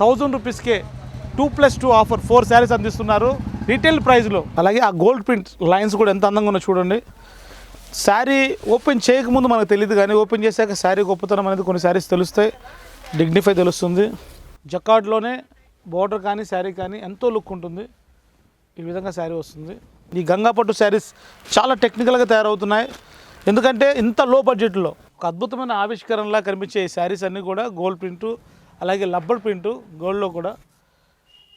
Thousand రూపీస్కే two plus two offer four saris అందిస్తున్నారు. Retail ప్రైస్లో అలాగే ఆ గోల్డ్ ప్రింట్ లైన్స్ కూడా ఎంత అందంగా ఉన్నాయో చూడండి. శారీ ఓపెన్ చేయకముందు మనకు తెలియదు కానీ ఓపెన్ చేశాక శారీ గొప్పతనం అనేది కొన్ని శారీస్ తెలుస్తాయి. డిగ్నిఫై తెలుస్తుంది. జకార్డ్లోనే బార్డర్ కానీ శారీ కానీ ఎంతో లుక్ ఉంటుంది. ఈ విధంగా శారీ వస్తుంది. ఈ గంగా పట్టు శారీస్ చాలా టెక్నికల్గా తయారవుతున్నాయి. ఎందుకంటే ఇంత లో బడ్జెట్లో ఒక అద్భుతమైన ఆవిష్కరణలా కనిపించే ఈ శారీస్ అన్నీ కూడా గోల్డ్ ప్రింటు అలాగే లబ్బర్ ప్రింటు గోల్డ్లో కూడా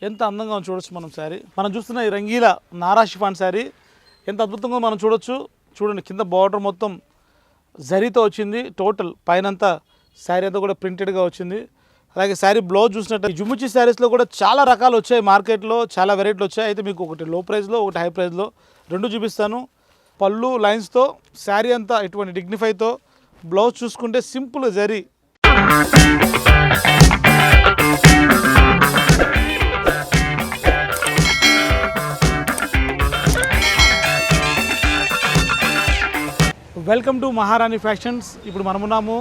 ఎంత అందంగా ఉందో చూడొచ్చు మనం శారీ. మనం చూస్తున్న ఈ రంగీల నారా షిఫాన్ శారీ ఎంత అద్భుతంగా మనం చూడొచ్చు. చూడండి కింద బార్డర్ మొత్తం జరీతో వచ్చింది. టోటల్ పైనంతా శారీ అంతా కూడా ప్రింటెడ్గా వచ్చింది. అలాగే శారీ బ్లౌజ్ చూసినట్టు జుమ్మిచి శారీస్లో కూడా చాలా రకాలు వచ్చాయి మార్కెట్లో చాలా వెరైటీలు వచ్చాయి. అయితే మీకు ఒకటి లో ప్రైస్లో ఒకటి హై ప్రైస్లో రెండు చూపిస్తాను. పళ్ళు లైన్స్తో శారీ అంతా ఇటువంటి డిగ్నిఫైతో బ్లౌజ్ చూసుకుంటే simple zari. Welcome to Maharani fashions ఇప్పుడు మనమున్నాము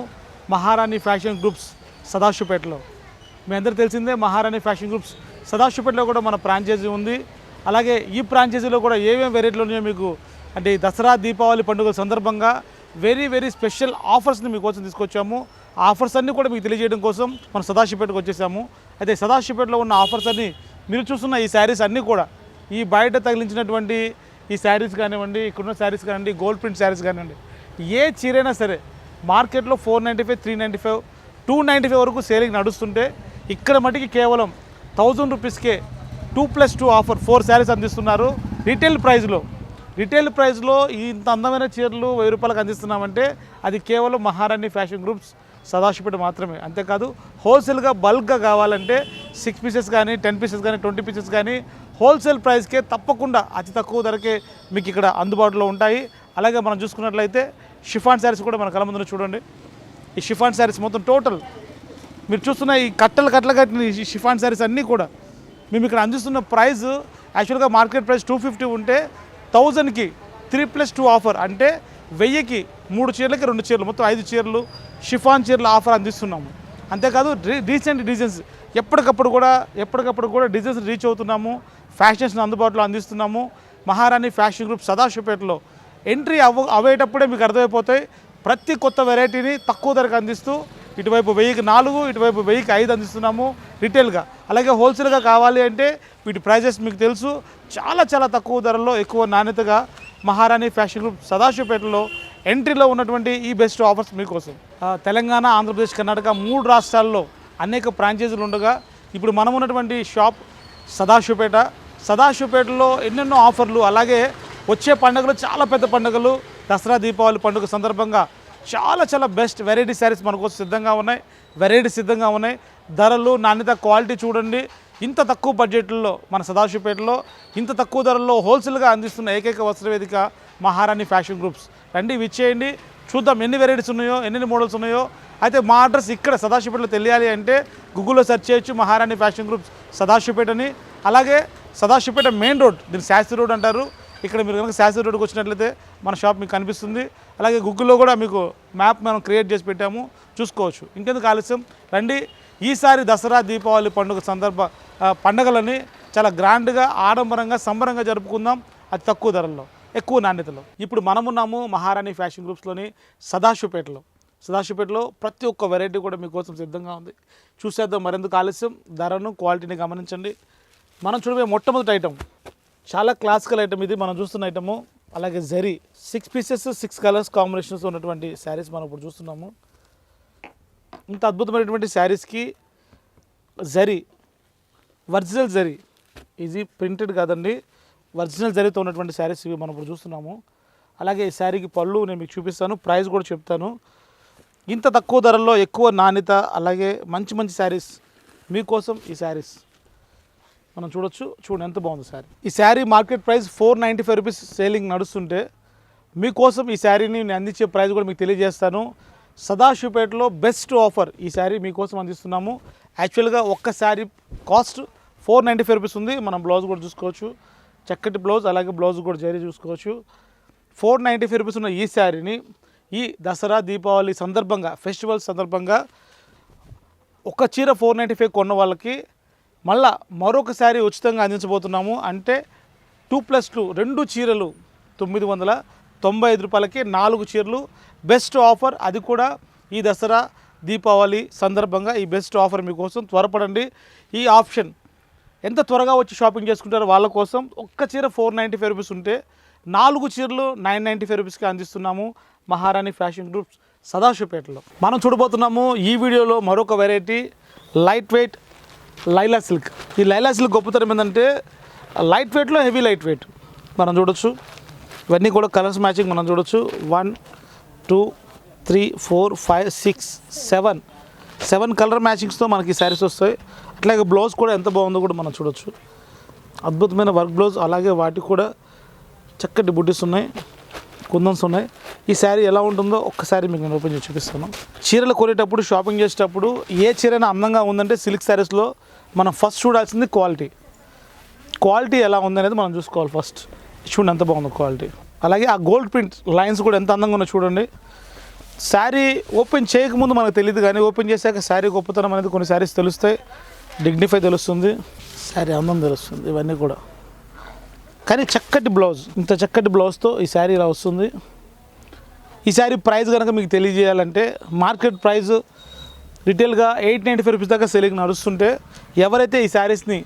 మహారాణి ఫ్యాషన్ గ్రూప్స్ సదాశివపేటలో. మీ అందరూ తెలిసిందే మహారాణి ఫ్యాషన్ గ్రూప్స్ సదాశివపేటలో కూడా మన ఫ్రాంచైజీ ఉంది. అలాగే ఈ ఫ్రాంచైజీలో కూడా ఏమేమి వెరైటీలు ఉన్నాయో మీకు అంటే దసరా దీపావళి పండుగల సందర్భంగా వెరీ వెరీ స్పెషల్ ఆఫర్స్ని మీకోసం తీసుకొచ్చాము. ఆఫర్స్ అన్నీ కూడా మీకు తెలియజేయడం కోసం మనం సదాశివపేటకు వచ్చేసాము. అయితే సదాశివపేటలో ఉన్న ఆఫర్స్ అన్నీ మీరు చూస్తున్న ఈ శారీస్ అన్నీ కూడా ఈ బయట తగిలించినటువంటి ఈ శారీస్ కానివ్వండి ఇక్కడున్న శారీస్ కానివ్వండి గోల్డ్ ప్రింట్ శారీస్ కానివ్వండి ఏ చీరైనా సరే మార్కెట్లో four ninety five three ninety five two ninety five వరకు సేలింగ్ నడుస్తుంటే ఇక్కడ మటుకి కేవలం థౌజండ్ రూపీస్కే two plus two offer four saris అందిస్తున్నారు. రీటైల్ ప్రైస్లో రీటైల్ ప్రైస్లో ఇంత అందమైన చీరలు వెయ్యి రూపాయలకు అందిస్తున్నామంటే అది కేవలం మహారాణి ఫ్యాషన్ గ్రూప్స్ సదాశివపేట మాత్రమే. అంతేకాదు హోల్సేల్గా బల్క్గా కావాలంటే సిక్స్ పీసెస్ కానీ టెన్ పీసెస్ కానీ ట్వంటీ పీసెస్ కానీ హోల్సేల్ ప్రైస్కే తప్పకుండా అతి తక్కువ ధరకే మీకు ఇక్కడ అందుబాటులో ఉంటాయి. అలాగే మనం చూసుకున్నట్లయితే షిఫాన్ శారీస్ కూడా మన కళ్ళ చూడండి. ఈ షిఫాన్ శారీస్ మొత్తం టోటల్ మీరు చూస్తున్న ఈ కట్టలు కట్టలు కట్టిన ఈ షిఫాన్ శారీస్ అన్నీ కూడా మేము ఇక్కడ అందిస్తున్న ప్రైస్ యాక్చువల్గా మార్కెట్ ప్రైస్ టూ ఫిఫ్టీ ఉంటే థౌజండ్కి త్రీ ప్లస్ టూ ఆఫర్ అంటే వెయ్యికి మూడు చీరలకి రెండు చీరలు మొత్తం ఐదు చీరలు షిఫాన్ చీరల ఆఫర్ అందిస్తున్నాము. అంతేకాదు రీసెంట్ డిజైన్స్ ఎప్పటికప్పుడు కూడా ఎప్పటికప్పుడు కూడా డిజైన్స్ రీచ్ అవుతున్నాము. ఫ్యాషన్స్ని అందుబాటులో అందిస్తున్నాము. మహారాణి ఫ్యాషన్ గ్రూప్ సదాశివపేటలో ఎంట్రీ అవ్వ అవ్వేటప్పుడే మీకు అర్థమైపోతాయి. ప్రతి కొత్త వెరైటీని తక్కువ ధరకు అందిస్తూ ఇటువైపు వెయ్యికి నాలుగు ఇటువైపు వెయ్యికి ఐదు అందిస్తున్నాము రిటైల్గా. అలాగే హోల్సేల్గా కావాలి అంటే వీటి ప్రైజెస్ మీకు తెలుసు. చాలా చాలా తక్కువ ధరల్లో ఎక్కువ నాణ్యతగా మహారాణి ఫ్యాషన్ గ్రూప్ సదాశివపేటలో ఎంట్రీలో ఉన్నటువంటి ఈ బెస్ట్ ఆఫర్స్ మీకోసం. తెలంగాణ ఆంధ్రప్రదేశ్ కర్ణాటక మూడు రాష్ట్రాల్లో అనేక ఫ్రాంచైజీలు ఉండగా ఇప్పుడు మనం ఉన్నటువంటి షాప్ సదాశివపేట. సదాశివపేటలో ఎన్నెన్నో ఆఫర్లు అలాగే వచ్చే పండుగలు చాలా పెద్ద పండుగలు దసరా దీపావళి పండుగ సందర్భంగా చాలా చాలా బెస్ట్ వెరైటీ శారీస్ మన కోసం సిద్ధంగా ఉన్నాయి. వెరైటీ సిద్ధంగా ఉన్నాయి. ధరలు నాణ్యత క్వాలిటీ చూడండి. ఇంత తక్కువ బడ్జెట్లో మన సదాశివపేటలో ఇంత తక్కువ ధరల్లో హోల్సేల్గా అందిస్తున్న ఏకైక వస్త్రవేదిక మహారాణి ఫ్యాషన్ గ్రూప్స్ రండి విచ్చేయండి చూద్దాం ఎన్ని వెరైటీస్ ఉన్నాయో ఎన్ని మోడల్స్ ఉన్నాయో. అయితే మా అడ్రస్ ఇక్కడ సదాశివపేటలో తెలియాలి అంటే గూగుల్లో సెర్చ్ చేయొచ్చు మహారాణి ఫ్యాషన్ గ్రూప్ సదాశివపేట అని. అలాగే సదాశివపేట మెయిన్ రోడ్ దీన్ని శాస్త్రి రోడ్ అంటారు. ఇక్కడ మీరు కనుక శాస్త్రి రోడ్కి వచ్చినట్లయితే మన షాప్ మీకు కనిపిస్తుంది. అలాగే గూగుల్లో కూడా మీకు మ్యాప్ మనం క్రియేట్ చేసి పెట్టాము. చూసుకోవచ్చు. ఇంకెందుకు ఆలస్యం? రండి. ఈసారి దసరా దీపావళి పండుగ సందర్భ పండగలని చాలా గ్రాండ్గా ఆడంబరంగా సంబరంగా జరుపుకుందాం. అతి తక్కువ ధరల్లో. ఎక్కువ నాణ్యతలో. ఇప్పుడు మనమున్నాము మహారాణి ఫ్యాషన్ గ్రూప్స్లోని సదాశివపేటలో. సదాశివపేటలో ప్రతి ఒక్క వెరైటీ కూడా మీకోసం సిద్ధంగా ఉంది. చూసేద్దాం మరెందుకు ఆలస్యం. ధరను క్వాలిటీని గమనించండి. మనం చూడబోయే మొట్టమొదటి ఐటమ్ చాలా క్లాసికల్ ఐటమ్ ఇది. మనం చూస్తున్న ఐటము అలాగే zari six pieces six colours combinations ఉన్నటువంటి శారీస్ మనం ఇప్పుడు చూస్తున్నాము. ఇంత అద్భుతమైనటువంటి శారీస్కి జరీ ఒరిజినల్ జరీ ఇది ప్రింటెడ్ కాదండి. ఒరిజినల్ జరిగితే ఉన్నటువంటి శారీస్ ఇవి మనం ఇప్పుడు చూస్తున్నాము. అలాగే ఈ శారీకి పళ్ళు నేను మీకు చూపిస్తాను ప్రైస్ కూడా చెప్తాను. ఇంత తక్కువ ధరల్లో ఎక్కువ నాణ్యత అలాగే మంచి మంచి శారీస్ మీకోసం ఈ శారీస్. మనం చూడొచ్చు చూడండి ఎంత బాగుంది శారీ. ఈ sari market price four ninety five rupees selling నడుస్తుంటే మీకోసం ఈ శారీని నేను అందించే ప్రైస్ కూడా మీకు తెలియజేస్తాను. సదాశివపేటలో బెస్ట్ ఆఫర్ ఈ శారీ మీకోసం అందిస్తున్నాము. యాక్చువల్గా ఒక్క sari cost four ninety five rupees ఉంది. మనం బ్లౌజ్ కూడా చూసుకోవచ్చు. చక్కటి బ్లౌజ్ అలాగే బ్లౌజ్ కూడా జరీ చూసుకోవచ్చు. ఫోర్ నైంటీ ఫైవ్ రూపీస్ ఉన్న ఈ శారీని ఈ దసరా దీపావళి సందర్భంగా ఫెస్టివల్ సందర్భంగా ఒక చీర ఫోర్ నైంటీ ఫైవ్ కొన్న వాళ్ళకి మళ్ళా మరొక శారీ ఉచితంగా అందించబోతున్నాము. అంటే టూ ప్లస్ టూ రెండు చీరలు తొమ్మిది వందల తొంభై ఐదు రూపాయలకి నాలుగు చీరలు. బెస్ట్ ఆఫర్ అది కూడా ఈ దసరా దీపావళి సందర్భంగా ఈ బెస్ట్ ఆఫర్ మీకోసం త్వరపడండి. ఈ ఆప్షన్ ఎంత త్వరగా వచ్చి షాపింగ్ చేసుకుంటారో వాళ్ళ కోసం ఒక్క చీర ఫోర్ నైంటీ ఫైవ్ రూపీస్ ఉంటే నాలుగు చీరలు నైన్ నైంటీ ఫైవ్ రూపీస్కి అందిస్తున్నాము మహారాణి ఫ్యాషన్ గ్రూప్స్ సదాశివపేటలో. మనం చూడబోతున్నాము ఈ వీడియోలో మరొక variety light weight Laila silk. ఈ లైలా సిల్క్ గొప్పతనం ఏంటంటే లైట్ వెయిట్లో హెవీ లైట్ వెయిట్. మనం చూడొచ్చు. ఇవన్నీ కూడా కలర్స్ మ్యాచింగ్ మనం చూడొచ్చు. One two three four five six seven seven colour మ్యాచింగ్స్తో మనకి శారీస్ వస్తాయి. అట్లాగే బ్లౌజ్ కూడా ఎంత బాగుందో కూడా మనం చూడొచ్చు. అద్భుతమైన వర్క్ బ్లౌజ్ అలాగే వాటికి కూడా చక్కటి బుడ్డీస్ ఉన్నాయి కుందన్స్ ఉన్నాయి. ఈ శారీ ఎలా ఉంటుందో ఒక్కసారి మీకు నేను ఓపెన్ చేసి చూపిస్తాను. చీరలు కొనేటప్పుడు షాపింగ్ చేసేటప్పుడు ఏ చీరైనా అందంగా ఉందంటే సిల్క్ శారీస్లో మనం ఫస్ట్ చూడాల్సింది క్వాలిటీ. క్వాలిటీ ఎలా ఉంది అనేది మనం చూసుకోవాలి ఫస్ట్. చూడండి ఎంత బాగుందో క్వాలిటీ. అలాగే ఆ గోల్డ్ ప్రింట్ లైన్స్ కూడా ఎంత అందంగా ఉన్నాయో చూడండి. శారీ ఓపెన్ చేయకముందు మనకు తెలియదు కానీ ఓపెన్ చేశాక శారీ గొప్పతనం అనేది కొన్ని శారీస్ తెలుస్తాయి. డిగ్నిఫై తెలుస్తుంది. శారీ అందం తెలుస్తుంది ఇవన్నీ కూడా. కానీ చక్కటి బ్లౌజ్ ఇంత చక్కటి బ్లౌజ్తో ఈ శారీ ఇలా వస్తుంది. ఈ శారీ ప్రైస్ కనుక మీకు తెలియజేయాలంటే మార్కెట్ ప్రైస్ రిటైల్గా ఎయిట్ నైంటీ ఫైవ్ రూపీస్ దాకా సెలింగ్ నడుస్తుంటే ఎవరైతే ఈ శారీస్ని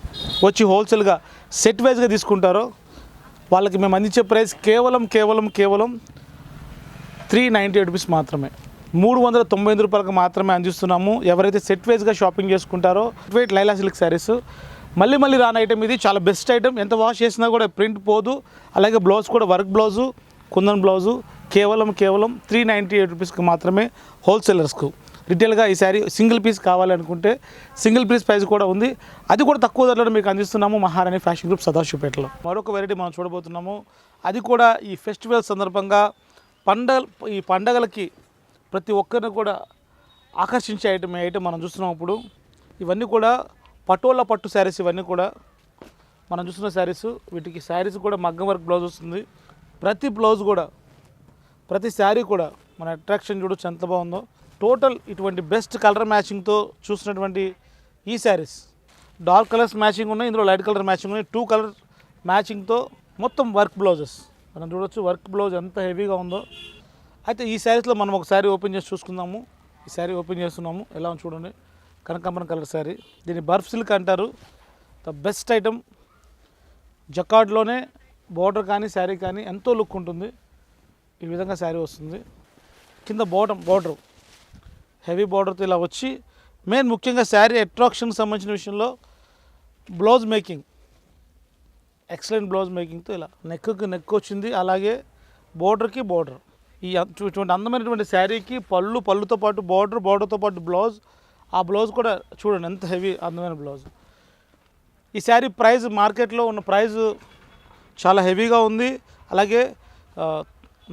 వచ్చి హోల్సేల్గా సెట్ వైజ్గా తీసుకుంటారో వాళ్ళకి మేము అందించే ప్రైస్ కేవలం కేవలం కేవలం త్రీ నైంటీ ఎయిట్ రూపీస్ మాత్రమే. మూడు వందల తొంభై ఎనిమిది రూపాయలకు మాత్రమే అందిస్తున్నాము. ఎవరైతే సెట్ వైజ్గా షాపింగ్ చేసుకుంటారో వెయిట్ లైలా సిల్క్ శారీస్. మళ్ళీ మళ్ళీ రాని ఐటమ్ ఇది చాలా బెస్ట్ ఐటమ్ ఎంత వాష్ చేసినా కూడా ప్రింట్ పోదు. అలాగే బ్లౌజ్ కూడా వర్క్ బ్లౌజు కుందన్ బ్లౌజు కేవలం కేవలం త్రీ నైంటీ ఎయిట్ రూపీస్కి మాత్రమే హోల్సేలర్స్కు రిటైల్గా ఈ శారీ సింగిల్ పీస్ కావాలనుకుంటే సింగిల్ పీస్ ప్రైస్ కూడా ఉంది. అది కూడా తక్కువ ధరలో మీకు అందిస్తున్నాము మహారాణి ఫ్యాషన్ గ్రూప్ సదాశివపేటలో. మరొక వెరైటీ మనం చూడబోతున్నాము. అది కూడా ఈ ఫెస్టివల్ సందర్భంగా పండగ ఈ పండగలకి ప్రతి ఒక్కరిని కూడా ఆకర్షించే ఐటమ్ ఐటమ్ మనం చూస్తున్నప్పుడు ఇవన్నీ కూడా పటోళ్ళ పట్టు శారీస్ ఇవన్నీ కూడా మనం చూస్తున్న శారీస్. వీటికి శారీస్ కూడా మగ్గం వర్క్ బ్లౌజ్ వస్తుంది. ప్రతి బ్లౌజ్ కూడా ప్రతి శారీ కూడా మన అట్రాక్షన్ చూడొచ్చు ఎంత బాగుందో. టోటల్ ఇటువంటి బెస్ట్ కలర్ మ్యాచింగ్తో చూసినటువంటి ఈ శారీస్. డార్క్ కలర్స్ మ్యాచింగ్ ఉన్నాయి. ఇందులో లైట్ కలర్ మ్యాచింగ్ ఉన్నాయి. టూ కలర్ మ్యాచింగ్తో మొత్తం వర్క్ బ్లౌజెస్. మనం చూడొచ్చు వర్క్ బ్లౌజ్ ఎంత హెవీగా ఉందో. అయితే ఈ శారీస్లో మనం ఒక శారీ ఓపెన్ చేసి చూసుకుందాము. ఈ శారీ ఓపెన్ చేస్తున్నాము. ఎలా ఉంది చూడండి. కనకాంబరం కలర్ శారీ. దీన్ని బర్ఫ్ సిల్క్ అంటారు. The best item. జకాడ్లోనే బోర్డర్ కానీ శారీ కానీ ఎంతో లుక్ ఉంటుంది. ఈ విధంగా శారీ వస్తుంది. కింద బోటం బోర్డర్. హెవీ బోర్డర్తో ఇలా వచ్చి మెయిన్ ముఖ్యంగా శారీ అట్రాక్షన్కి సంబంధించిన విషయంలో బ్లౌజ్ మేకింగ్. ఎక్సలెంట్ బ్లౌజ్ మేకింగ్తో ఇలా నెక్కి నెక్ వచ్చింది. అలాగే బోర్డర్కి బోర్డర్. ఈ ఇటువంటి అందమైనటువంటి శారీకి పళ్ళు పళ్ళుతో పాటు బార్డర్ బార్డర్తో పాటు బ్లౌజ్. ఆ బ్లౌజ్ కూడా చూడండి ఎంత హెవీ అందమైన బ్లౌజ్. ఈ శారీ ప్రైస్ మార్కెట్లో ఉన్న ప్రైస్ చాలా హెవీగా ఉంది. అలాగే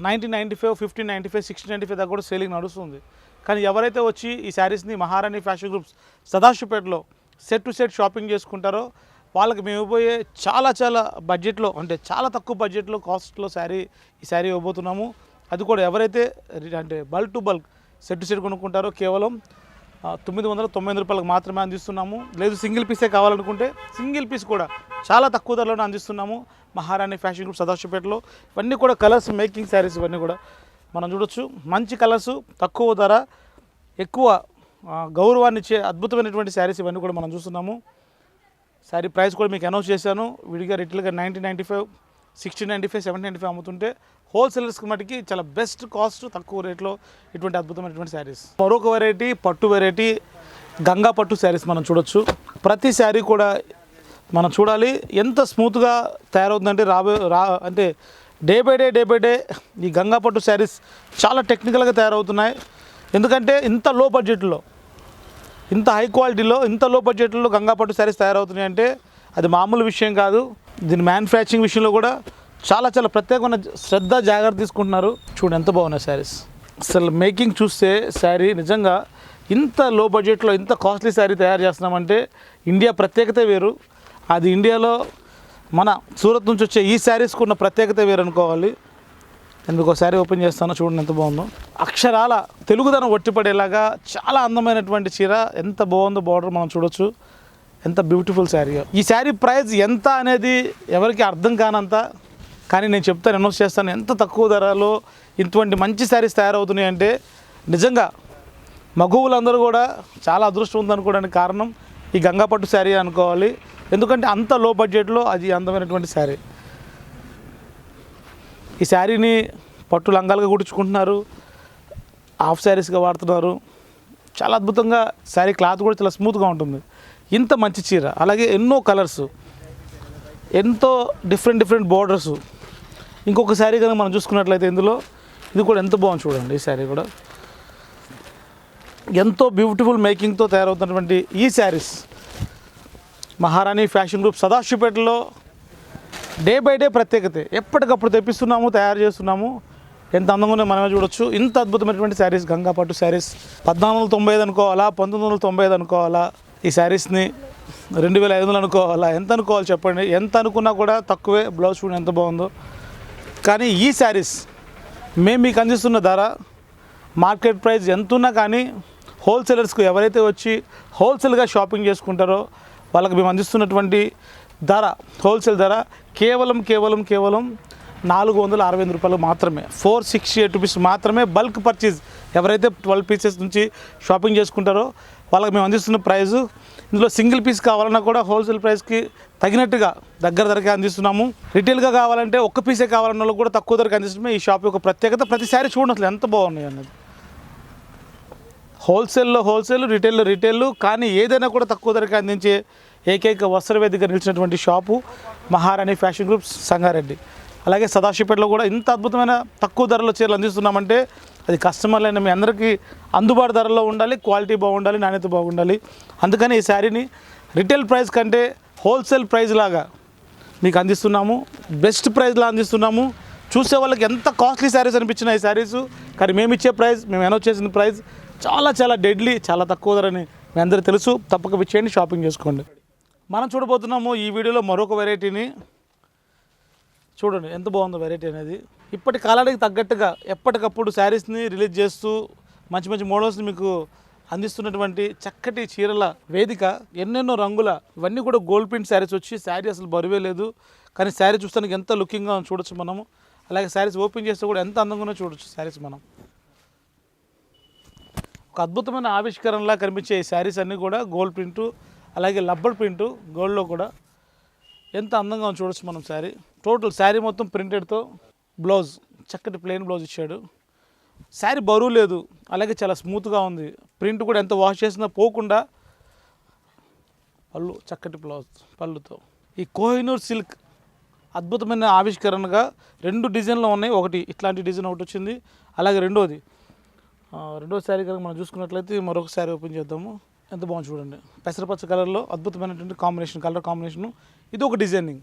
nineteen ninety five fifteen ninety five sixteen ninety five దాకా కూడా సేలింగ్ నడుస్తుంది. కానీ ఎవరైతే వచ్చి ఈ శారీస్ని మహారాణి ఫ్యాషన్ గ్రూప్స్ సదాశివపేటలో సెట్ టు సెట్ షాపింగ్ చేసుకుంటారో వాళ్ళకి మేము ఇవ్వబోయే చాలా చాలా బడ్జెట్లో అంటే చాలా తక్కువ బడ్జెట్లో కాస్ట్లో శారీ ఈ శారీ ఇవ్వబోతున్నాము. అది కూడా ఎవరైతే అంటే bulk to bulk set set కొనుక్కుంటారో కేవలం తొమ్మిది వందల తొంభై రూపాయలకు మాత్రమే అందిస్తున్నాము. లేదు సింగిల్ పీసే కావాలనుకుంటే సింగిల్ పీస్ కూడా చాలా తక్కువ ధరలోనే అందిస్తున్నాము. మహారాణి ఫ్యాషన్ గ్రూప్ సదాశివపేటలో. ఇవన్నీ కూడా కలర్స్ మేకింగ్ శారీస్ ఇవన్నీ కూడా మనం చూడొచ్చు. మంచి కలర్స్ తక్కువ ధర ఎక్కువ గౌరవాన్నిచ్చే గౌరవాన్ని ఇచ్చే అద్భుతమైనటువంటి శారీస్ ఇవన్నీ కూడా మనం చూస్తున్నాము. శారీ ప్రైస్ కూడా మీకు అనౌన్స్ చేశాను. విడిగా రిటైల్గా nineteen ninety five sixteen ninety five seven ninety five అమ్ముతుంటే హోల్సేలర్స్కి మటుకి చాలా బెస్ట్ కాస్ట్ తక్కువ రేట్లో ఇటువంటి అద్భుతమైనటువంటి శారీస్. మరొక వెరైటీ పట్టు వెరైటీ గంగా పట్టు శారీస్ మనం చూడొచ్చు. ప్రతి శారీ కూడా మనం చూడాలి. ఎంత స్మూత్గా తయారవుతుందంటే రాబో రా అంటే day by day day by day ఈ గంగా పట్టు శారీస్ చాలా టెక్నికల్గా తయారవుతున్నాయి. ఎందుకంటే ఇంత లో బడ్జెట్లో ఇంత హై క్వాలిటీలో ఇంత లో బడ్జెట్లో గంగాపట్టు శారీస్ తయారవుతున్నాయి అంటే అది మామూలు విషయం కాదు. దీని మ్యానుఫ్యాక్చరింగ్ విషయంలో కూడా చాలా చాలా ప్రత్యేకమైన శ్రద్ధ జాగ్రత్త తీసుకుంటున్నారు. చూడండి ఎంత బాగున్నాయి శారీస్ అసలు మేకింగ్ చూస్తే శారీ నిజంగా ఇంత లో బడ్జెట్లో ఇంత కాస్ట్లీ శారీ తయారు చేస్తున్నామంటే ఇండియా ప్రత్యేకత వేరు. అది ఇండియాలో మన సూరత్ నుంచి వచ్చే ఈ శారీస్కి ఉన్న ప్రత్యేకత వేరు అనుకోవాలి నేను మీకు ఒకసారి ఓపెన్ చేస్తాను చూడండి ఎంత బాగుందో. అక్షరాల తెలుగుదనం ఒట్టిపడేలాగా చాలా అందమైనటువంటి చీర ఎంత బాగుందో బార్డర్ మనం చూడొచ్చు. ఎంత బ్యూటిఫుల్ శారీ ఈ శారీ ప్రైస్ ఎంత అనేది ఎవరికి అర్థం కానంత కానీ నేను చెప్తాను అనౌన్స్ చేస్తాను ఎంత తక్కువ ధరలో ఇటువంటి మంచి శారీస్ తయారవుతున్నాయి అంటే నిజంగా మగువులందరూ కూడా చాలా అదృష్టం ఉందనుకోవడానికి కారణం ఈ గంగాపట్టు శారీ అనుకోవాలి. ఎందుకంటే అంత లో బడ్జెట్లో అది అందమైనటువంటి శారీ ఈ శారీని పట్టు లంగాలుగా కుడుచుకుంటున్నారు హాఫ్ శారీస్గా వాడుతున్నారు. చాలా అద్భుతంగా శారీ క్లాత్ కూడా చాలా స్మూత్గా ఉంటుంది. ఇంత మంచి చీర అలాగే ఎన్నో కలర్స్ ఎంతో డిఫరెంట్ డిఫరెంట్ బోర్డర్స్. ఇంకొక శారీ కనుక మనం చూసుకున్నట్లయితే ఇందులో ఇది కూడా ఎంత బాగుంది చూడండి ఈ శారీ కూడా. ఎంతో బ్యూటిఫుల్ మేకింగ్తో తయారవుతున్నటువంటి ఈ శారీస్. మహారాణి ఫ్యాషన్ గ్రూప్ సదాశివపేటలో డే బై డే ప్రత్యేకత. ఎప్పటికప్పుడు తెప్పిస్తున్నాము తయారు చేస్తున్నాము. ఎంత అందంగా మనమే చూడొచ్చు. ఇంత అద్భుతమైనటువంటి శారీస్ గంగా పట్టు శారీస్. పద్నాలుగు వందల తొంభై ఐదు అనుకోవాలా? పంతొమ్మిది వందల తొంభై ఐదు అనుకోవాలా? ఈ శారీస్ని రెండు వేల ఐదు వందలు అనుకోవాలా? ఎంత అనుకోవాలి చెప్పండి. ఎంత అనుకున్నా కూడా తక్కువే. బ్లౌజ్ చూడండి ఎంత బాగుందో. కానీ ఈ శారీస్ మేము మీకు అందిస్తున్న ధర మార్కెట్ ప్రైస్ ఎంత ఉన్నా కానీ హోల్సేలర్స్కు ఎవరైతే వచ్చి హోల్సేల్గా షాపింగ్ చేసుకుంటారో వాళ్ళకి మేము అందిస్తున్నటువంటి ధర హోల్సేల్ ధర కేవలం కేవలం కేవలం నాలుగు వందల అరవై ఎనిమిది రూపాయలు మాత్రమే. ఫోర్ సిక్స్టీ ఎయిట్ రూపీస్ మాత్రమే బల్క్ పర్చేజ్ ఎవరైతే ట్వెల్వ్ పీసెస్ నుంచి షాపింగ్ చేసుకుంటారో వాళ్ళకి మేము అందిస్తున్న ప్రైజు ఇందులో సింగిల్ పీస్ కావాలన్నా కూడా హోల్సేల్ ప్రైస్కి తగినట్టుగా దగ్గర ధరకే అందిస్తున్నాము. రిటైల్గా కావాలంటే ఒక్క పీసే కావాలన్న కూడా తక్కువ ధరకు అందిస్తున్నాము. ఈ షాప్ యొక్క ప్రత్యేకత ప్రతిసారి చూడండి అసలు ఎంత బాగున్నాయి అన్నది. హోల్సేల్లో హోల్సేల్ రిటైల్లో రిటైల్ కానీ ఏదైనా కూడా తక్కువ ధరకే అందించే ఏకైక వస్త్రవేదిక నిలిచినటువంటి shop Maharani fashion groups Sangareddy. అలాగే సదాశివపేటలో కూడా ఇంత అద్భుతమైన తక్కువ ధరలో చీరలు అందిస్తున్నామంటే అది కస్టమర్లైన మీ అందరికీ అందుబాటు ధరలో ఉండాలి క్వాలిటీ బాగుండాలి నాణ్యత బాగుండాలి. అందుకని ఈ శారీని రిటైల్ ప్రైస్ కంటే హోల్సేల్ ప్రైస్ లాగా మీకు అందిస్తున్నాము. బెస్ట్ ప్రైస్లో అందిస్తున్నాము. చూసే వాళ్ళకి ఎంత కాస్ట్లీ శారీస్ అనిపించిన ఈ శారీస్ కానీ మేము ఇచ్చే ప్రైస్ మేము అనౌన్స్ చేసిన ప్రైస్ చాలా చాలా డెడ్లీ చాలా తక్కువ ధరని మీ అందరూ తెలుసు. తప్పక విచ్చేయండి షాపింగ్ చేసుకోండి. మనం చూడబోతున్నాము ఈ వీడియోలో మరొక వెరైటీని. చూడండి ఎంత బాగుందో వెరైటీ అనేది. ఇప్పటి కాలానికి తగ్గట్టుగా ఎప్పటికప్పుడు శారీస్ని రిలీజ్ చేస్తూ మంచి మంచి మోడల్స్ని మీకు అందిస్తున్నటువంటి చక్కటి చీరల వేదిక ఎన్నెన్నో రంగుల ఇవన్నీ కూడా గోల్డ్ ప్రింట్ శారీస్ వచ్చి శారీ అసలు బరువే లేదు. కానీ శారీ చూస్తానికి ఎంత లుకింగ్గా చూడొచ్చు మనము. అలాగే శారీస్ ఓపెన్ చేస్తే కూడా ఎంత అందంగా చూడొచ్చు శారీస్ మనం. ఒక అద్భుతమైన ఆవిష్కరణలా కనిపించే ఈ శారీస్ అన్నీ కూడా గోల్డ్ ప్రింటు అలాగే లబ్బర్ ప్రింటు గోల్డ్లో కూడా ఎంత అందంగా చూడొచ్చు మనం శారీ. టోటల్ శారీ మొత్తం ప్రింటెడ్తో బ్లౌజ్ చక్కటి ప్లెయిన్ బ్లౌజ్ ఇచ్చాడు. శారీ బరువు లేదు అలాగే చాలా స్మూత్గా ఉంది. ప్రింట్ కూడా ఎంత వాష్ చేసినా పోకుండా పళ్ళు చక్కటి బ్లౌజ్ పళ్ళుతో. ఈ కోహినూర్ సిల్క్ అద్భుతమైన ఆవిష్కరణగా రెండు డిజైన్లు ఉన్నాయి. ఒకటి ఇట్లాంటి డిజైన్ ఒకటి వచ్చింది. అలాగే రెండోది రెండో శారీ కనుక మనం చూసుకున్నట్లయితే మరొక శారీ ఓపెన్ చేద్దాము. ఎంత బాగుంది చూడండి. పెసరపచ్చ కలర్లో అద్భుతమైనటువంటి కాంబినేషన్ కలర్ కాంబినేషన్ ఇది ఒక డిజైనింగ్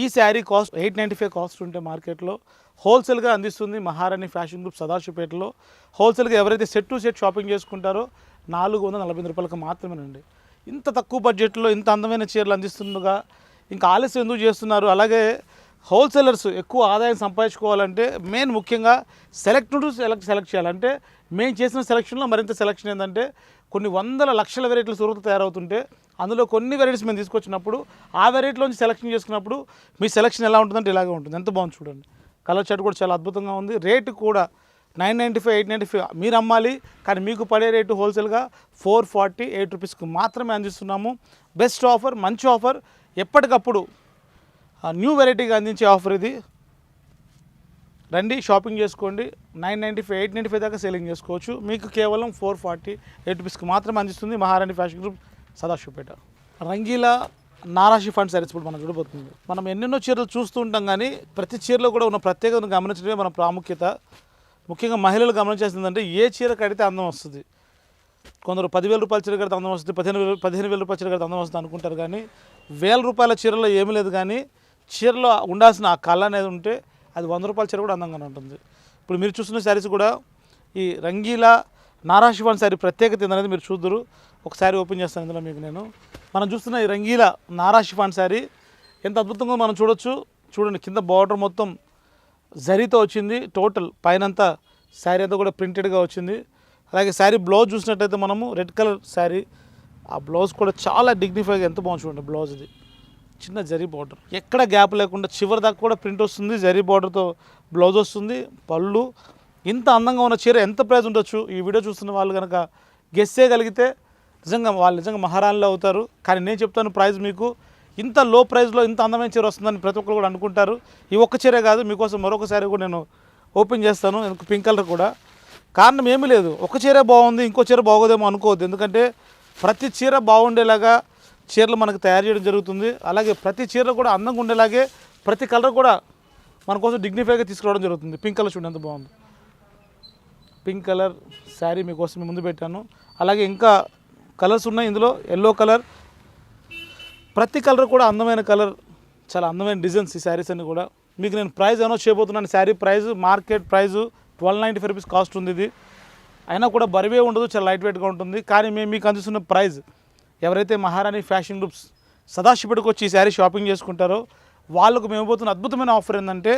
ఈ sari cost eight ninety five cost ఉంటే మార్కెట్లో హోల్సేల్గా అందిస్తుంది మహారాణి ఫ్యాషన్ గ్రూప్ సదాశివపేటలో. హోల్సేల్గా ఎవరైతే సెట్ టు సెట్ షాపింగ్ చేసుకుంటారో నాలుగు వందల నలభై రూపాయలకు మాత్రమేనండి. ఇంత తక్కువ బడ్జెట్లో ఇంత అందమైన చీరలు అందిస్తుండగా ఇంకా ఆలస్యం ఎందుకు చేస్తున్నారు? అలాగే హోల్సేలర్స్ ఎక్కువ ఆదాయం సంపాదించుకోవాలంటే మెయిన్ ముఖ్యంగా సెలెక్ట్ టు సెలెక్ట్ సెలెక్ట్ చేయాలంటే మేము చేసిన సెలక్షన్లో మరింత సెలక్షన్ ఏంటంటే కొన్ని వందల లక్షల వెరైటీలు సురత తయారవుతుంటే అందులో కొన్ని వెరైటీస్ మేము తీసుకొచ్చినప్పుడు ఆ వెరైటీలోంచి సెలక్షన్ చేసుకున్నప్పుడు మీ సెలక్షన్ ఎలా ఉంటుందంటే ఇలాగే ఉంటుంది. ఎంత బాగుంది చూడండి. కలర్ షర్ట్ కూడా చాలా అద్భుతంగా ఉంది. రేటు కూడా nine ninety five eight ninety five మీరు అమ్మాలి కానీ మీకు పడే రేటు హోల్సేల్గా ఫోర్ ఫార్టీ ఎయిట్ రూపీస్కి మాత్రమే అందిస్తున్నాము. బెస్ట్ ఆఫర్ మంచి ఆఫర్ ఎప్పటికప్పుడు న్యూ వెరైటీగా అందించే ఆఫర్ ఇది. రండి షాపింగ్ చేసుకోండి. Nine ninety five eight ninety five దాకా సేలింగ్ చేసుకోవచ్చు. మీకు కేవలం ఫోర్ ఫార్టీ ఎయిట్ రూపీస్కి మాత్రమే అందిస్తుంది మహారాణి ఫ్యాషన్ గ్రూప్ సదాశివపేట. రంగీలా నారాశి ఫండ్ సారీస్ ఇప్పుడు మనం చూడబోతుంది మనం ఎన్నెన్నో చీరలు చూస్తూ ఉంటాం కానీ ప్రతి చీరలో కూడా ఉన్న ప్రత్యేకతను గమనించడమే మన ప్రాముఖ్యత. ముఖ్యంగా మహిళలు గమనించేసిందంటే ఏ చీర కడితే అందం వస్తుంది. కొందరు పదివేల రూపాయల చీర కడితే అందం వస్తుంది పదిహేను వేలు పదిహేను వేల రూపాయల చీర కడితే అందం వస్తుంది అనుకుంటారు కానీ వేల రూపాయల చీరలో ఏమీ లేదు కానీ చీరలో ఉండాల్సిన ఆ కళ అనేది ఉంటే అది వంద రూపాయల చీర కూడా అందంగానే ఉంటుంది. ఇప్పుడు మీరు చూస్తున్న శారీస్ కూడా ఈ రంగీలా నారాశివాన్ శారీ ప్రత్యేకత ఏందనేది మీరు చూద్దరు. ఒక శారీ ఓపెన్ చేస్తాను ఇందులో మీకు నేను. మనం చూస్తున్న ఈ రంగీలా నారాశివాన్ శారీ ఎంత అద్భుతంగా మనం చూడొచ్చు. చూడండి కింద బార్డర్ మొత్తం జరీతో వచ్చింది. టోటల్ పైనంతా శారీ అంతా కూడా ప్రింటెడ్గా వచ్చింది. అలాగే శారీ బ్లౌజ్ చూసినట్టయితే మనము రెడ్ కలర్ శారీ. ఆ బ్లౌజ్ కూడా చాలా డిగ్నిఫైగా ఎంత బాగుంది చూడండి బ్లౌజ్ ఇది చిన్న జరీ బార్డర్. ఎక్కడ గ్యాప్ లేకుండా చివరి దాకా కూడా ప్రింట్ వస్తుంది జరీ బార్డర్తో బ్లౌజ్ వస్తుంది పళ్ళు. ఇంత అందంగా ఉన్న చీర ఎంత ప్రైజ్ ఉండొచ్చు? ఈ వీడియో చూస్తున్న వాళ్ళు కనుక గెస్ చేయగలిగితే నిజంగా వాళ్ళు నిజంగా మహారాణిలో అవుతారు. కానీ నేను చెప్తాను ప్రైజ్ మీకు. ఇంత లో ప్రైస్లో ఇంత అందమైన చీర వస్తుందని ప్రతి ఒక్కరు కూడా అనుకుంటారు. ఈ ఒక్క చీరే కాదు మీకోసం మరొకసారి కూడా నేను ఓపెన్ చేస్తాను పింక్ కలర్ కూడా. కారణం ఏమీ లేదు. ఒక చీర బాగుంది ఇంకో చీర బాగోదేమో అనుకోవద్దు. ఎందుకంటే ప్రతి చీర బాగుండేలాగా చీరలు మనకు తయారు చేయడం జరుగుతుంది. అలాగే ప్రతి చీరలు కూడా అందంగా ఉండేలాగే ప్రతి కలర్ కూడా మన కోసం డిగ్నిఫైగా తీసుకురావడం జరుగుతుంది. పింక్ కలర్ చూడండి ఎంత బాగుంది. పింక్ కలర్ శారీ మీకోసం ముందు పెట్టాను. అలాగే ఇంకా కలర్స్ ఉన్నాయి ఇందులో. ఎల్లో కలర్ ప్రతి కలర్ కూడా అందమైన కలర్. చాలా అందమైన డిజైన్స్ ఈ శారీస్ అన్ని కూడా. మీకు నేను ప్రైస్ అనౌన్స్ చేయబోతున్నాను. Sari price market price twelve ninety five rupees cost ఉంది ఇది. అయినా కూడా బరివే ఉండదు. చాలా లైట్ వెయిట్గా ఉంటుంది. కానీ మేము మీకు అందిస్తున్న ప్రైస్ ఎవరైతే మహారాణి ఫ్యాషన్ గ్రూప్స్ సదాశివుడికి వచ్చి ఈ శారీ షాపింగ్ చేసుకుంటారో వాళ్ళకు మేము పోతున్న అద్భుతమైన ఆఫర్ ఏంటంటే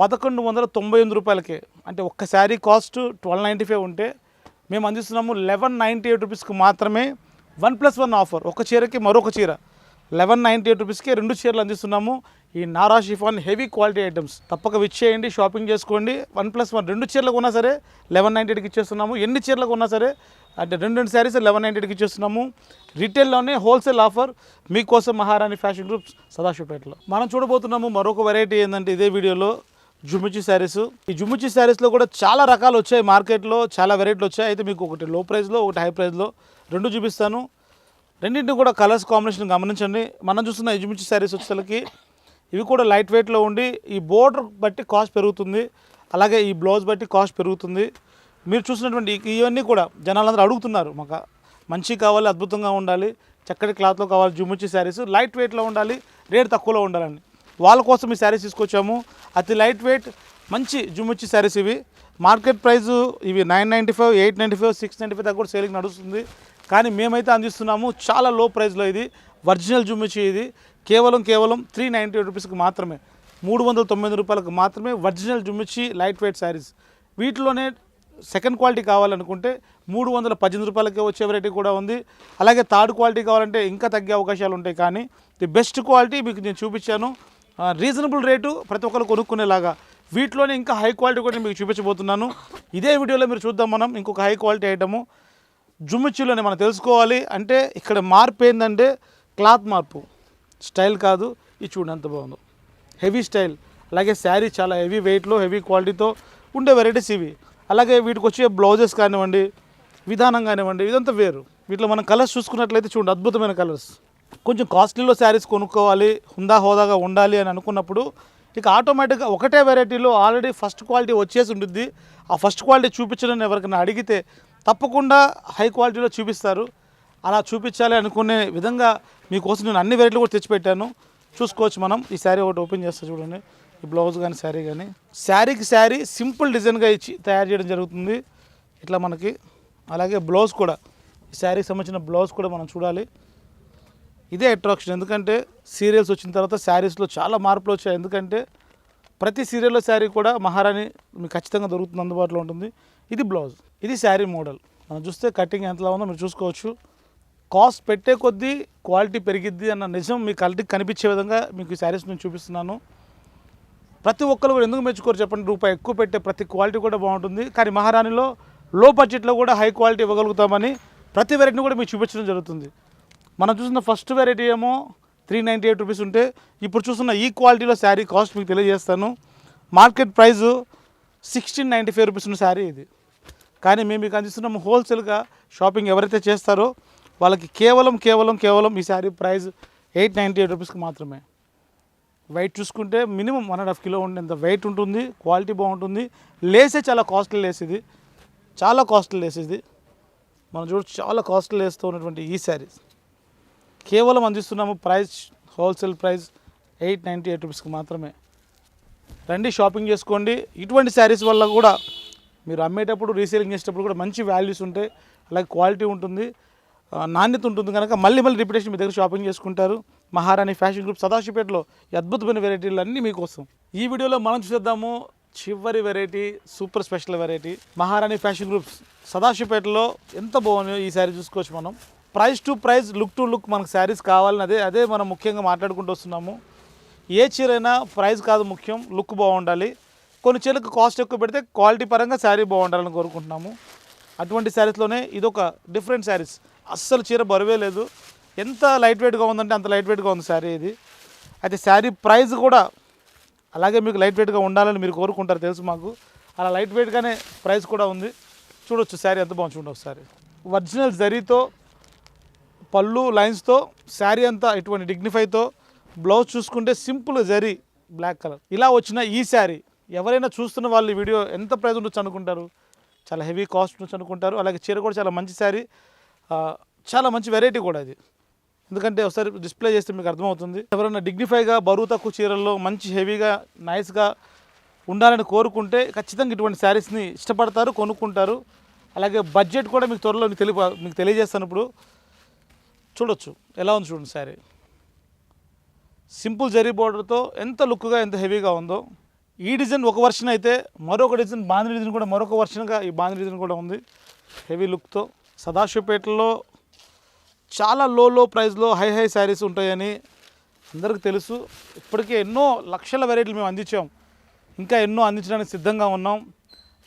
పదకొండు వందల తొంభై ఎనిమిది రూపాయలకే. అంటే ఒక్క sari cost twelve ninety five ఉంటే మేము అందిస్తున్నాము లెవెన్ నైంటీ ఎయిట్ రూపీస్కి మాత్రమే వన్ ప్లస్ వన్ ఆఫర్. ఒక చీరకి మరొక చీర. లెవెన్ నైంటీ ఎయిట్ రూపీస్కి రెండు చీరలు అందిస్తున్నాము. ఈ నారా షిఫాన్ హెవీ క్వాలిటీ ఐటమ్స్. తప్పక విచ్చేయండి షాపింగ్ చేసుకోండి. వన్ ప్లస్ వన్ రెండు చీరలకు ఉన్నా సరే లెవెన్ నైంటీకి ఇచ్చేస్తున్నాము. ఎన్ని చీరలకు ఉన్నా సరే అంటే రెండు రెండు శారీస్ లెవెన్ నైంటీకి ఇచ్చేస్తున్నాము. రిటైల్లోనే హోల్సేల్ ఆఫర్. మీకోసం మహారాణి ఫ్యాషన్ గ్రూప్స్ సదాశివపేటలో. మనం చూడబోతున్నాము మరొక వెరైటీ ఏంటంటే ఇదే వీడియోలో జుమ్మిచి శారీస్. ఈ జుమ్మిచి శారీస్లో కూడా చాలా రకాలు వచ్చాయి మార్కెట్లో చాలా వెరైటీలు వచ్చాయి. అయితే మీకు ఒకటి లో ప్రైస్లో ఒకటి హై ప్రైస్లో రెండు చూపిస్తాను. రెండింటిని కూడా కలర్స్ కాంబినేషన్ గమనించండి. మనం చూస్తున్న ఈ జుమ్మిచి శారీస్ వచ్చేసరికి ఇవి కూడా లైట్ వెయిట్లో ఉండి ఈ బోర్డర్ బట్టి కాస్ట్ పెరుగుతుంది అలాగే ఈ బ్లౌజ్ బట్టి కాస్ట్ పెరుగుతుంది. మీరు చూసినటువంటి ఇవన్నీ కూడా జనాలందరూ అడుగుతున్నారు మాకు మంచి కావాలి అద్భుతంగా ఉండాలి చక్కటి క్లాత్లో కావాలి జుమ్మిచి శారీస్ లైట్ వెయిట్లో ఉండాలి రేట్ తక్కువలో ఉండాలని. వాళ్ళ కోసం ఈ శారీస్ తీసుకొచ్చాము. అతి లైట్ వెయిట్ మంచి జుమ్మిచ్చి శారీస్ ఇవి. మార్కెట్ ప్రైస్ ఇవి nine ninety five eight ninety five six ninety five దాకా కూడా సేలింగ్ నడుస్తుంది. కానీ మేమైతే అందిస్తున్నాము చాలా లో ప్రైస్లో ఇది. ఒరిజినల్ జుమ్మిచ్చి ఇది. కేవలం కేవలం త్రీ నైంటీ ఎయిట్ రూపీస్కి మాత్రమే మూడు వందల తొమ్మిది రూపాయలకు మాత్రమే ఒరిజినల్ జుమ్మిచ్చి లైట్ వెయిట్ శారీస్. వీటిలోనే సెకండ్ క్వాలిటీ కావాలనుకుంటే మూడు వందల పద్దెనిమిది రూపాయలకే వచ్చే వెరైటీ కూడా ఉంది. అలాగే థర్డ్ క్వాలిటీ కావాలంటే ఇంకా తగ్గే అవకాశాలు ఉంటాయి కానీ ది బెస్ట్ క్వాలిటీ మీకు నేను చూపించాను. రీజనబుల్ రేటు ప్రతి ఒక్కరు కొనుక్కునేలాగా. వీటిలోనే ఇంకా హై క్వాలిటీ కూడా మీకు చూపించబోతున్నాను. ఇదే వీడియోలో మీరు చూద్దాం మనం ఇంకొక హై క్వాలిటీ ఐటము. జుమ్మిచ్చిలోనే మనం తెలుసుకోవాలి. అంటే ఇక్కడ మార్పు ఏంటంటే క్లాత్ మార్పు. స్టైల్ కాదు ఇది చూడండి ఎంత బాగుందో. హెవీ స్టైల్ అలాగే శారీ చాలా హెవీ వెయిట్లో హెవీ క్వాలిటీతో ఉండే వెరైటీస్ ఇవి. అలాగే వీటికి వచ్చే బ్లౌజెస్ కానివ్వండి విధానం కానివ్వండి ఇదంతా వేరు. వీటిలో మనం కలర్స్ చూసుకున్నట్లయితే చూడండి అద్భుతమైన కలర్స్ కొంచెం కాస్ట్లీలో శారీస్ కొనుక్కోవాలి హుందా హోదాగా ఉండాలి అని అనుకున్నప్పుడు ఇక ఆటోమేటిక్గా ఒకటే వెరైటీలో ఆల్రెడీ ఫస్ట్ క్వాలిటీ వచ్చేసి ఉంటుంది ఆ ఫస్ట్ క్వాలిటీ చూపించడం ఎవరికైనా అడిగితే తప్పకుండా హై క్వాలిటీలో చూపిస్తారు. అలా చూపించాలి అనుకునే విధంగా మీకోసం నేను అన్ని వెరైటీలు కూడా తెచ్చిపెట్టాను. చూసుకోవచ్చు మనం. ఈ శారీ ఒకటి ఓపెన్ చేస్తా చూడండి. ఈ బ్లౌజ్ కానీ శారీ కానీ శారీకి శారీ సింపుల్ డిజైన్గా ఇచ్చి తయారు చేయడం జరుగుతుంది. ఇట్లా మనకి. అలాగే బ్లౌజ్ కూడా. ఈ శారీకి సంబంధించిన బ్లౌజ్ కూడా మనం చూడాలి. ఇదే అట్రాక్షన్ ఎందుకంటే సీరియల్స్ వచ్చిన తర్వాత శారీస్లో చాలా మార్పులు వచ్చాయి. ఎందుకంటే ప్రతి సీరియల్లో శారీ కూడా మహారాణి మీకు ఖచ్చితంగా దొరుకుతుంది అందుబాటులో ఉంటుంది. ఇది బ్లౌజ్. ఇది శారీ మోడల్. మనం చూస్తే కటింగ్ ఎంతలా ఉందో మీరు చూసుకోవచ్చు. కాస్ట్ పెట్టే కొద్దీ క్వాలిటీ పెరిగిద్ది అన్న నిజం మీ కంటికి కనిపించే విధంగా మీకు ఈ శారీస్ నేను చూపిస్తున్నాను. ప్రతి ఒక్కరు కూడా ఎందుకు మెచ్చుకోరు చెప్పండి? రూపాయి ఎక్కువ పెట్టే ప్రతి క్వాలిటీ కూడా బాగుంటుంది. కానీ మహారాణిలో లో బడ్జెట్లో కూడా హై క్వాలిటీ ఇవ్వగలుగుతామని ప్రతి వెరైటీని కూడా మీకు చూపించడం జరుగుతుంది. మనం చూసిన ఫస్ట్ వెరైటీ ఏమో త్రీ నైంటీ ఎయిట్ రూపీస్ ఉంటే ఇప్పుడు చూస్తున్న ఈ క్వాలిటీలో శారీ కాస్ట్ మీకు తెలియజేస్తాను. Market price sixteen ninety five rupees ఉన్న శారీ ఇది. కానీ మేము మీకు అందిస్తున్నాము హోల్సేల్గా షాపింగ్ ఎవరైతే చేస్తారో వాళ్ళకి కేవలం కేవలం కేవలం ఈ sari price eight ninety eight రూపీస్కి మాత్రమే. వెయిట్ చూసుకుంటే minimum one and half kilo ఉండేంత weight ఉంటుంది క్వాలిటీ బాగుంటుంది. లేసే చాలా కాస్ట్లీ లేస్ ఇది. చాలా కాస్ట్లీ లేస్ ఇది. మనం చూడ చాలా కాస్ట్లీ లేస్తూ ఉన్నటువంటి ఈ శారీస్. కేవలం అందిస్తున్నాము price wholesale price eight ninety eight రూపీస్కి మాత్రమే. రండి షాపింగ్ చేసుకోండి. ఇటువంటి శారీస్ వల్ల కూడా మీరు అమ్మేటప్పుడు రీసేలింగ్ చేసేటప్పుడు కూడా మంచి వాల్యూస్ ఉంటాయి. అలాగే క్వాలిటీ ఉంటుంది. నాణ్యత ఉంటుంది కనుక మళ్ళీ మళ్ళీ రిపిటేషన్ మీ దగ్గర షాపింగ్ చేసుకుంటారు. మహారాణి ఫ్యాషన్ గ్రూప్ సదాశివపేటలో ఈ అద్భుతమైన వెరైటీలు అన్నీ మీకోసం. ఈ వీడియోలో మనం చూద్దాము చివరి variety super special variety Maharani fashion groups సదాశివపేటలో ఎంత బాగున్నాయో ఈ శారీ చూసుకోవచ్చు మనం. Price to price look to look మనకు శారీస్ కావాలని అదే అదే మనం ముఖ్యంగా మాట్లాడుకుంటూ వస్తున్నాము. ఏ చీరైనా ప్రైస్ కాదు ముఖ్యం లుక్ బాగుండాలి. కొన్ని చీరలకు కాస్ట్ ఎక్కువ పెడితే క్వాలిటీ పరంగా శారీ బాగుండాలని కోరుకుంటున్నాము. అటువంటి శారీస్లోనే ఇదొక డిఫరెంట్ శారీస్ అస్సలు చీర బరువే లేదు. ఎంత లైట్ వెయిట్గా ఉందంటే అంత లైట్ వెయిట్గా ఉంది శారీ ఇది. అయితే శారీ ప్రైస్ కూడా అలాగే మీకు లైట్ వెయిట్గా ఉండాలని మీరు కోరుకుంటారు తెలుసు మాకు. అలా లైట్ వెయిట్గానే ప్రైస్ కూడా ఉంది. చూడొచ్చు శారీ ఎంత బాగుంది చూడండి ఒకసారి. ఒరిజినల్ జరీతో పళ్ళు లైన్స్తో శారీ అంతా ఇటువంటి డిగ్నిఫైతో బ్లౌజ్ చూసుకుంటే సింపుల్ జరీ బ్లాక్ కలర్ ఇలా వచ్చిన ఈ శారీ ఎవరైనా చూస్తున్న వాళ్ళు ఈ వీడియో ఎంత ప్రైస్ ఉండొచ్చు అనుకుంటారు? చాలా హెవీ కాస్ట్ ఉండొచ్చు అనుకుంటారు. అలాగే చీర కూడా చాలా మంచి శారీ. చాలా మంచి వెరైటీ కూడా ఇది. ఎందుకంటే ఒకసారి డిస్ప్లే చేస్తే మీకు అర్థమవుతుంది. ఎవరైనా డిగ్నిఫైగా బరువు తక్కువ చీరల్లో మంచి హెవీగా నైస్గా ఉండాలని కోరుకుంటే ఖచ్చితంగా ఇటువంటి శారీస్ని ఇష్టపడతారు కొనుక్కుంటారు. అలాగే బడ్జెట్ కూడా మీకు త్వరలో మీకు తెలియ మీకు తెలియజేస్తాను ఇప్పుడు. చూడొచ్చు. ఎలా ఉంది చూడండి శారీ సింపుల్ జరీ బోర్డర్తో ఎంత లుక్గా ఎంత హెవీగా ఉందో. ఈ డిజైన్ ఒక వర్షన్ అయితే మరొక డిజైన్ బాంధ్రీ డిజైన్ కూడా మరొక వర్షన్గా ఈ బాంధి డిజైన్ కూడా ఉంది. హెవీ లుక్తో సదాశివపేటలో చాలా లో లో ప్రైస్లో హై హై శారీస్ ఉంటాయని అందరికీ తెలుసు. ఇప్పటికే ఎన్నో లక్షల వెరైటీలు మేము అందించాం. ఇంకా ఎన్నో అందించడానికి సిద్ధంగా ఉన్నాం.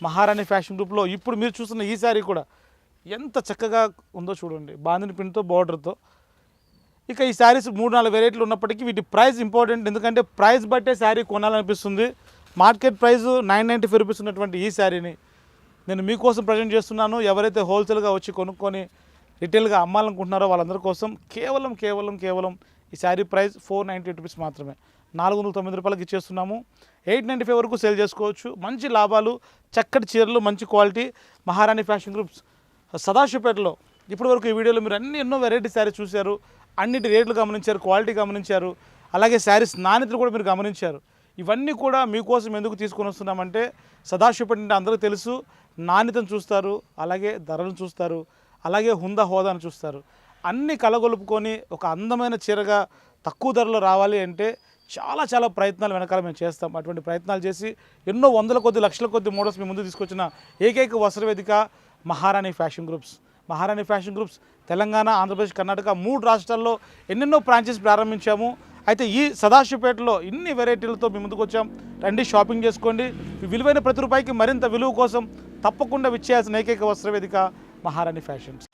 మహారాణి ఫ్యాషన్ గ్రూప్లో ఇప్పుడు మీరు చూస్తున్న ఈ శారీ కూడా ఎంత చక్కగా ఉందో చూడండి. బాందిని పిన్తో బార్డర్తో ఇక ఈ శారీస్ మూడు నాలుగు వెరైటీలు ఉన్నప్పటికీ వీటి ప్రైస్ ఇంపార్టెంట్ ఎందుకంటే ప్రైస్ బట్టే sari కొనాలనిపిస్తుంది. Market price nine ninety five rupees ఉన్నటువంటి ఈ శారీని నేను మీకోసం ప్రజెంట్ చేస్తున్నాను. ఎవరైతే హోల్సేల్గా వచ్చి కొనుక్కొని రిటైల్గా అమ్మాలనుకుంటున్నారో వాళ్ళందరి కోసం కేవలం కేవలం కేవలం ఈ sari price four ninety rupees మాత్రమే. నాలుగు వందల తొమ్మిది రూపాయలకి ఇచ్చేస్తున్నాము. ఎయిట్ నైంటీ ఫైవ్ వరకు సేల్ చేసుకోవచ్చు. మంచి లాభాలు చక్కటి చీరలు మంచి క్వాలిటీ మహారాణి ఫ్యాషన్ గ్రూప్స్ సదాశివపేటలో. ఇప్పటి వరకు ఈ వీడియోలో మీరు అన్ని ఎన్నో వెరైటీ శారీస్ చూశారు. అన్నిటి రేట్లు గమనించారు క్వాలిటీ గమనించారు. అలాగే శారీస్ నాణ్యతలు కూడా మీరు గమనించారు. ఇవన్నీ కూడా మీకోసం ఎందుకు తీసుకొని వస్తున్నామంటే సదాశివపేట అంటే అందరికీ తెలుసు నాణ్యతను చూస్తారు అలాగే ధరను చూస్తారు అలాగే హుందా హోదాను చూస్తారు. అన్నీ కలగొలుపుకొని ఒక అందమైన చీరగా తక్కువ ధరలో రావాలి అంటే చాలా చాలా ప్రయత్నాలు వెనకాల మేము చేస్తాం. అటువంటి ప్రయత్నాలు చేసి ఎన్నో వందల కొద్ది లక్షల కొద్ది మోడల్స్ మీ ముందు తీసుకొచ్చిన ఏకైక వస్త్ర వేదిక Maharani fashion groups. Maharani fashion groups Telangana Andhra Pradesh Karnataka మూడు రాష్ట్రాల్లో ఎన్నెన్నో బ్రాంచెస్ ప్రారంభించాము. అయితే ఈ సదాశివపేటలో ఇన్ని వెరైటీలతో మేము ముందుకు వచ్చాం. రండి షాపింగ్ చేసుకోండి. విలువైన ప్రతి రూపాయికి మరింత విలువ కోసం తప్పకుండా విచ్చేయాల్సిన ఏకైక వస్త్రవేదిక మహారాణి ఫ్యాషన్స్.